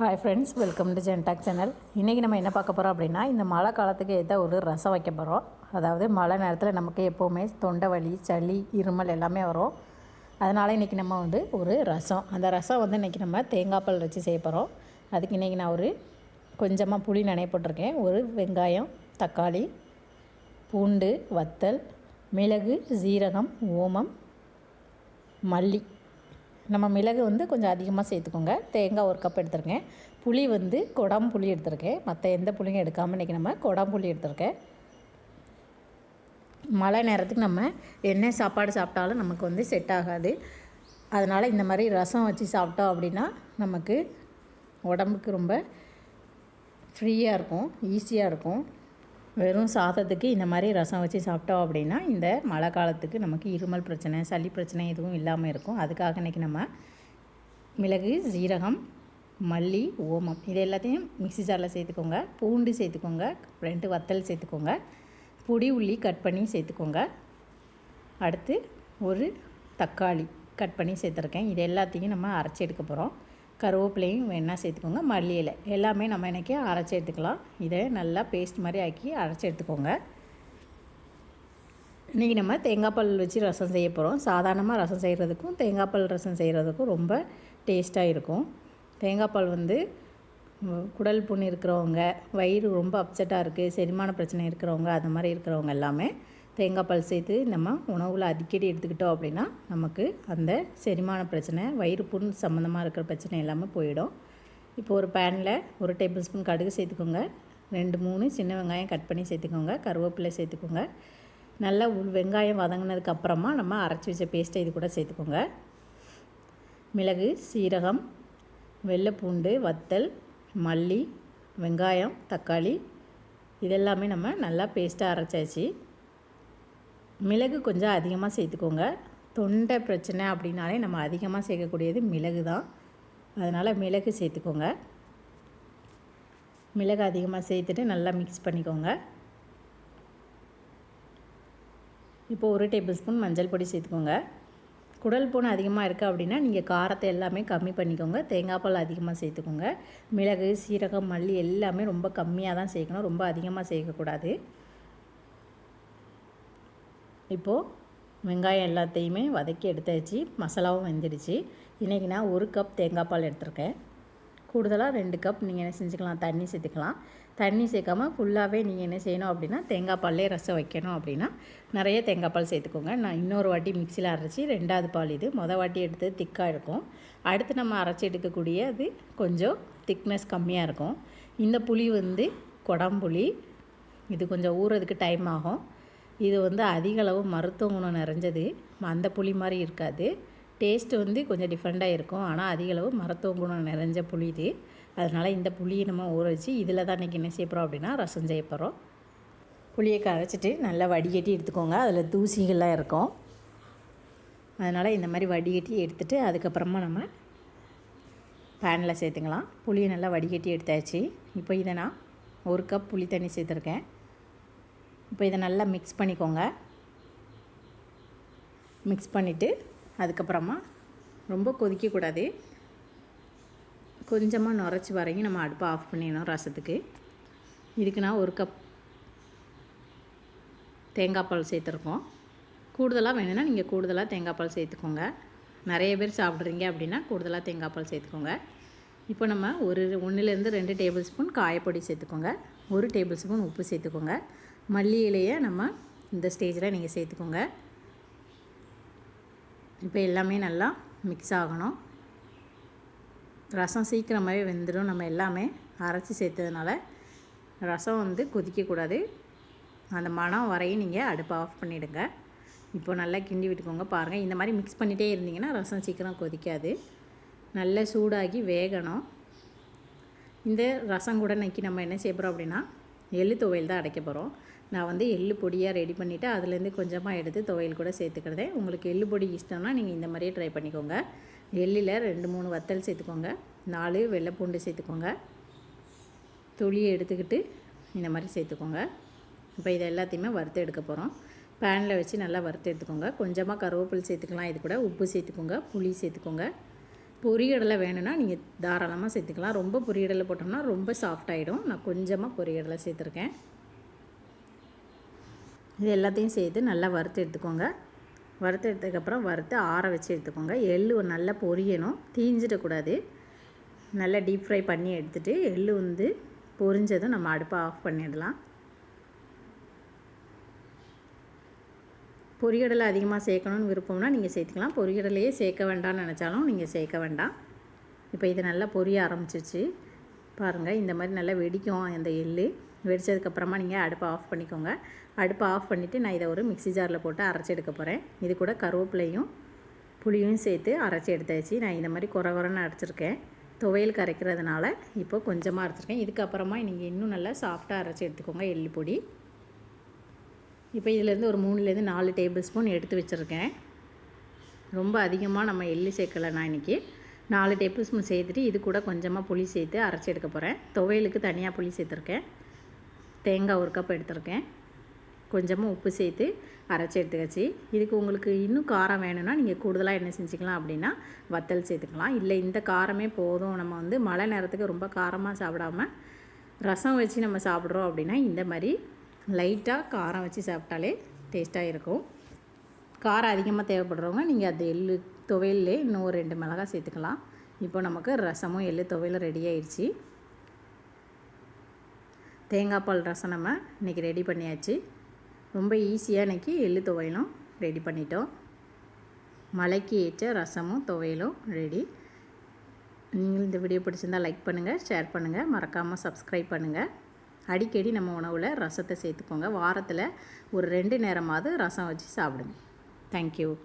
Hi friends welcome to ஜென்டாக் channel இன்றைக்கி நம்ம என்ன பார்க்க போகிறோம் அப்படின்னா இந்த மழை காலத்துக்கு ஏற்ற ஒரு ரசம் வைக்க போகிறோம் அதாவது மழை நேரத்தில் நமக்கு எப்போவுமே தொண்டை வலி சளி இருமல் எல்லாமே வரும். அதனால் இன்றைக்கி நம்ம வந்து ஒரு ரசம். அந்த ரசம் வந்து இன்றைக்கி நம்ம தேங்காய் பால் வச்சு செய்ய போகிறோம் அதுக்கு இன்றைக்கி நான் ஒரு கொஞ்சமாக புளி நினைய போட்டிருக்கேன். ஒரு வெங்காயம் தக்காளி பூண்டு வத்தல் மிளகு சீரகம் ஓமம் மல்லி. நம்ம மிளகு வந்து கொஞ்சம் அதிகமாக சேர்த்துக்கோங்க. தேங்காய் ஒரு கப் எடுத்துருக்கேன். புளி வந்து கொடாம் புளி எடுத்திருக்கேன். மற்ற எந்த புளியும் எடுக்காமல் இன்றைக்கி நம்ம கொடாம் புளி எடுத்திருக்கேன். மழை நேரத்துக்கு நம்ம என்ன சாப்பாடு சாப்பிட்டாலும் நமக்கு வந்து செட் ஆகாது. அதனால் இந்த மாதிரி ரசம் வச்சு சாப்பிட்டோம் அப்படின்னா நமக்கு உடம்புக்கு ரொம்ப ஃப்ரீயாக இருக்கும் ஈஸியாக இருக்கும். வெறும் சாதத்துக்கு இந்த மாதிரி ரசம் வச்சு சாப்பிட்டோம் அப்படின்னா இந்த மழை காலத்துக்கு நமக்கு இருமல் பிரச்சனை சளி பிரச்சனை எதுவும் இல்லாமல் இருக்கும். அதுக்காக இன்றைக்கி நம்ம மிளகு சீரகம் மல்லி ஓமம் இது எல்லாத்தையும் மிக்ஸி ஜாரில் சேர்த்துக்கோங்க. பூண்டு சேர்த்துக்கோங்க. ரெண்டு வத்தல் சேர்த்துக்கோங்க. பொடி உள்ளி கட் பண்ணி சேர்த்துக்கோங்க. அடுத்து ஒரு தக்காளி கட் பண்ணி சேர்த்துருக்கேன். இது எல்லாத்தையும் நம்ம அரைச்சி எடுக்க போகிறோம் கருவேப்பிலையும் வேணால் சேர்த்துக்கோங்க மல்லி இலை. எல்லாமே நம்ம இன்றைக்கி அரைச்சி எடுத்துக்கலாம். இதை நல்லா பேஸ்ட் மாதிரி ஆக்கி அரைச்சி எடுத்துக்கோங்க. இன்றைக்கி நம்ம தேங்காய் பால் வச்சு ரசம் செய்ய போகிறோம் சாதாரணமாக ரசம் செய்கிறதுக்கும் தேங்காய் பால் ரசம் செய்கிறதுக்கும் ரொம்ப டேஸ்ட்டாக இருக்கும். தேங்காய் பால் வந்து குடல் புண் இருக்கிறவங்க வயிறு ரொம்ப அப்செட்டாக இருக்குது செரிமான பிரச்சனை இருக்கிறவங்க அது மாதிரி இருக்கிறவங்க எல்லாமே தேங்காய் பால் சேர்த்து நம்ம உணவில் அடிக்கடி எடுத்துக்கிட்டோம் அப்படின்னா நமக்கு அந்த செரிமான பிரச்சனை வயிறு புண் சம்மந்தமாக இருக்கிற பிரச்சனை எல்லாமே போயிடும். இப்போ ஒரு பேனில் ஒரு டேபிள் ஸ்பூன் கடுகு சேர்த்துக்கோங்க. ரெண்டு மூணு சின்ன வெங்காயம் கட் பண்ணி சேர்த்துக்கோங்க. கருவேப்பிலை சேர்த்துக்கோங்க. நல்லா உள் வெங்காயம் வதங்கினதுக்கு அப்புறமா நம்ம அரைச்சி வச்ச பேஸ்ட்டை இது கூட சேர்த்துக்கோங்க. மிளகு சீரகம் வெள்ளைப்பூண்டு வத்தல் மல்லி வெங்காயம் தக்காளி இதெல்லாமே நம்ம நல்லா பேஸ்ட்டாக அரைச்சாச்சு. மிளகு கொஞ்சம் அதிகமாக சேர்த்துக்கோங்க. தொண்டை பிரச்சனை அப்படின்னாலே நம்ம அதிகமாக சேர்க்கக்கூடியது மிளகு தான். அதனால் மிளகு சேர்த்துக்கோங்க. மிளகு அதிகமாக சேர்த்துட்டு நல்லா மிக்ஸ் பண்ணிக்கோங்க. இப்போ ஒரு டேபிள் ஸ்பூன் மஞ்சள் பொடி சேர்த்துக்கோங்க. குடல் புண் அதிகமாக இருக்குது அப்படின்னா நீங்கள் காரத்தை எல்லாமே கம்மி பண்ணிக்கோங்க. தேங்காய் பால் அதிகமாக சேர்த்துக்கோங்க. மிளகு சீரகம் மல்லி எல்லாமே ரொம்ப கம்மியாக தான் சேர்க்கணும். ரொம்ப அதிகமாக சேர்க்கக்கூடாது. இப்போது வெங்காயம் எல்லாத்தையுமே வதக்கி எடுத்தாச்சு. மசாலாவும் வெந்துடுச்சு. இன்றைக்கி நான் ஒரு கப் தேங்காய் பால் எடுத்திருக்கேன். கூடுதலாக ரெண்டு கப் நீங்கள் என்ன செஞ்சுக்கலாம்? தண்ணி சேர்த்துக்கலாம். தண்ணி சேர்க்காமல் ஃபுல்லாகவே நீங்கள் என்ன செய்யணும் அப்படின்னா தேங்காய் பால்லே ரசம் வைக்கணும் அப்படின்னா நிறைய தேங்காய் பால் சேர்த்துக்கோங்க. நான் இன்னொரு வாட்டி மிக்சியில் அரைச்சி ரெண்டாவது பால் இது. மொதல் வாட்டி எடுத்து திக்காக இருக்கும். அடுத்து நம்ம அரைச்சி எடுக்கக்கூடிய அது கொஞ்சம் திக்னஸ் கம்மியாக இருக்கும். இந்த புளி வந்து குடம்புளி. இது கொஞ்சம் ஊறுறதுக்கு டைம் ஆகும். இது வந்து அதிக அளவு மருத்துவ குணம் நிறைஞ்சது. அந்த புளி மாதிரி இருக்காது. டேஸ்ட் வந்து கொஞ்சம் டிஃப்ரெண்ட்டாக இருக்கும். ஆனால் அதிக அளவு மருத்துவ குணம் நிறைஞ்ச புளி இது. அதனால் இந்த புளியை நம்ம ஊற வச்சு இதில் தான் இன்றைக்கி என்ன செய்ய அப்படின்னா ரசம் செய்ய போகிறோம் புளியை கரைச்சிட்டு நல்லா வடிகட்டி எடுத்துக்கோங்க. அதில் தூசிகள்லாம் இருக்கும். அதனால் இந்த மாதிரி வடிகட்டி எடுத்துகிட்டு அதுக்கப்புறமா நம்ம பேனில் சேர்த்துக்கலாம். புளியை நல்லா வடிகட்டி எடுத்தாச்சு. இப்போ இதை நான் ஒரு கப் புளி தண்ணி சேர்த்துருக்கேன். இப்போ இதை நல்லா மிக்ஸ் பண்ணிக்கோங்க. மிக்ஸ் பண்ணிவிட்டு அதுக்கப்புறமா ரொம்ப கொதிக்கக்கூடாது. கொஞ்சமாக நுரைச்சி வரையும் நம்ம அடுப்பை ஆஃப் பண்ணிடணும் ரசத்துக்கு. இதுக்கு நான் ஒரு கப் தேங்காய் பால் சேர்த்துருக்கோம். கூடுதலாக வேணும்னா நீங்கள் கூடுதலாக தேங்காய் பால் சேர்த்துக்கோங்க. நிறைய பேர் சாப்பிட்றீங்க அப்படின்னா கூடுதலாக தேங்காய் பால் சேர்த்துக்கோங்க. இப்போ நம்ம ஒரு ஒன்றுலேருந்து ரெண்டு டேபிள் ஸ்பூன் காயப்பொடி சேர்த்துக்கோங்க. ஒரு டேபிள் ஸ்பூன் உப்பு சேர்த்துக்கோங்க. மல்லி இலையை நம்ம இந்த ஸ்டேஜில் நீங்கள் சேர்த்துக்கோங்க. இப்போ எல்லாமே நல்லா மிக்ஸ் ஆகணும். ரசம் சீக்கிரமாகவே வெந்துடும். நம்ம எல்லாமே அரைச்சி சேர்த்ததுனால ரசம் வந்து கொதிக்கக்கூடாது. அந்த மணம் வரையும் நீங்கள் அடுப்பை ஆஃப் பண்ணிவிடுங்க இப்போ நல்லா கிண்டி விட்டுக்கோங்க பாருங்கள் இந்த மாதிரி மிக்ஸ் பண்ணிகிட்டே இருந்தீங்கன்னா ரசம் சீக்கிரம் கொதிக்காது. நல்லா சூடாகி வேகணும். இந்த ரசம் கூட நக்கி நம்ம என்ன செய்கிறோம் அப்படின்னா எள்ளு துவையல் தான் அடைக்க போகிறோம் நான் வந்து எள்ளு பொடியாக ரெடி பண்ணிவிட்டு அதுலேருந்து கொஞ்சமாக எடுத்து துவையல் கூட சேர்த்துக்கிறதே உங்களுக்கு எள்ளு பொடி இஷ்டம்னா நீங்கள் இந்த மாதிரியே ட்ரை பண்ணிக்கோங்க. எள்ளில் ரெண்டு மூணு வத்தல் சேர்த்துக்கோங்க. நாலு வெள்ளைப்பூண்டு சேர்த்துக்கோங்க. துளியை எடுத்துக்கிட்டு இந்த மாதிரி சேர்த்துக்கோங்க. இப்போ இது எல்லாத்தையுமே வறுத்து எடுக்க போகிறோம் பேனில் வச்சு நல்லா வறுத்து எடுத்துக்கோங்க. கொஞ்சமாக கருவேப்பில் சேர்த்துக்கலாம். இது கூட உப்பு சேர்த்துக்கோங்க. புளி சேர்த்துக்கோங்க. பொரியடலை வேணும்னா நீங்கள் தாராளமாக சேர்த்துக்கலாம். ரொம்ப பொரியடலை போட்டோம்னா ரொம்ப சாஃப்ட் ஆகிடும் நான் கொஞ்சமாக பொரியடலை சேர்த்துருக்கேன். இது எல்லாத்தையும் சேர்த்து நல்லா வறுத்து எடுத்துக்கோங்க. வறுத்து எடுத்ததுக்கப்புறம் வறுத்து ஆற வச்சு எடுத்துக்கோங்க. எள் நல்லா பொரியணும். தீஞ்சிடக்கூடாது நல்லா டீப் ஃப்ரை பண்ணி எடுத்துகிட்டு எள்ளு வந்து பொரிஞ்சதும் நம்ம அடுப்பை ஆஃப் பண்ணிடலாம். பொரியடலை அதிகமாக சேர்க்கணும்னு விருப்பம்னா நீங்கள் சேர்த்துக்கலாம். பொரியடலையே சேர்க்க வேண்டாம்னு நினச்சாலும் நீங்கள் சேர்க்க வேண்டாம். இப்போ இது நல்லா பொரிய ஆரம்பிச்சிச்சு பாருங்கள் இந்த மாதிரி நல்லா வெடிக்கும் அந்த எள் வெடித்ததுக்கப்புறமா நீங்கள் அடுப்பை ஆஃப் பண்ணிக்கோங்க. அடுப்பை ஆஃப் பண்ணிவிட்டு நான் இதை ஒரு மிக்ஸி ஜாரில் போட்டு அரைச்சி எடுக்க போகிறேன் இது கூட கருவேப்பிலையும் புளியும் சேர்த்து அரைச்சி எடுத்தாச்சு. நான் இந்த மாதிரி குறை குறைன்னு அரைச்சிருக்கேன். துவையல் கரைக்கிறதுனால இப்போ கொஞ்சமாக அரைச்சிருக்கேன். இதுக்கப்புறமா நீங்கள் இன்னும் நல்லா சாஃப்டாக அரைச்சி எடுத்துக்கோங்க எள்ளு பொடி. இப்போ இதிலேருந்து ஒரு மூணுலேருந்து நாலு டேபிள் ஸ்பூன் எடுத்து வச்சுருக்கேன். ரொம்ப அதிகமாக நம்ம எள்ளு சேர்க்கலை நான் இன்றைக்கி நாலு டேபிள் ஸ்பூன் சேர்த்துட்டு இது கூட கொஞ்சமாக புளி சேர்த்து அரைச்சி எடுக்க போகிறேன். துவையலுக்கு தனியாக புளி சேர்த்துருக்கேன். தேங்காய் ஒரு கப் எடுத்திருக்கேன். கொஞ்சமாக உப்பு சேர்த்து அரைச்சி எடுத்துக்கச்சு. இதுக்கு உங்களுக்கு இன்னும் காரம் வேணும்னா நீங்கள் கூடுதலாக என்ன செஞ்சுக்கலாம் அப்படின்னா வத்தல் சேர்த்துக்கலாம். இல்லை இந்த காரமே போதும். நம்ம வந்து மழை நேரத்துக்கு ரொம்ப காரமாக சாப்பிடாம ரசம் வச்சு நம்ம சாப்பிட்றோம் அப்படின்னா இந்த மாதிரி லைட்டாக காரம் வச்சு சாப்பிட்டாலே டேஸ்ட்டாக இருக்கும். காரம் அதிகமாக தேவைப்படுறவங்க நீங்கள் அந்த எள்ளு துவையல்லே இன்னும் ஒரு ரெண்டு மிளகாய் சேர்த்துக்கலாம். இப்போ நமக்கு ரசமும் எள்ளு துவையலும் ரெடி ஆயிடுச்சு. தேங்காய் பால் ரசம் நம்ம இன்றைக்கி ரெடி பண்ணியாச்சு. ரொம்ப ஈஸியாக இன்றைக்கி எள்ளு துவையலும் ரெடி பண்ணிட்டோம். மலைக்கு ஏற்ற ரசமும் துவையலும் ரெடி நீங்கள் இந்த வீடியோ பிடிச்சிருந்தால் லைக் பண்ணுங்கள் ஷேர் பண்ணுங்கள் மறக்காமல் சப்ஸ்கிரைப் பண்ணுங்கள் அடிக்கடி நம்ம உணவில் ரசத்தை சேர்த்துக்கோங்க. வாரத்தில் ஒரு ரெண்டு நேரமாவது ரசம் வச்சு சாப்பிடுங்க. தேங்க்யூ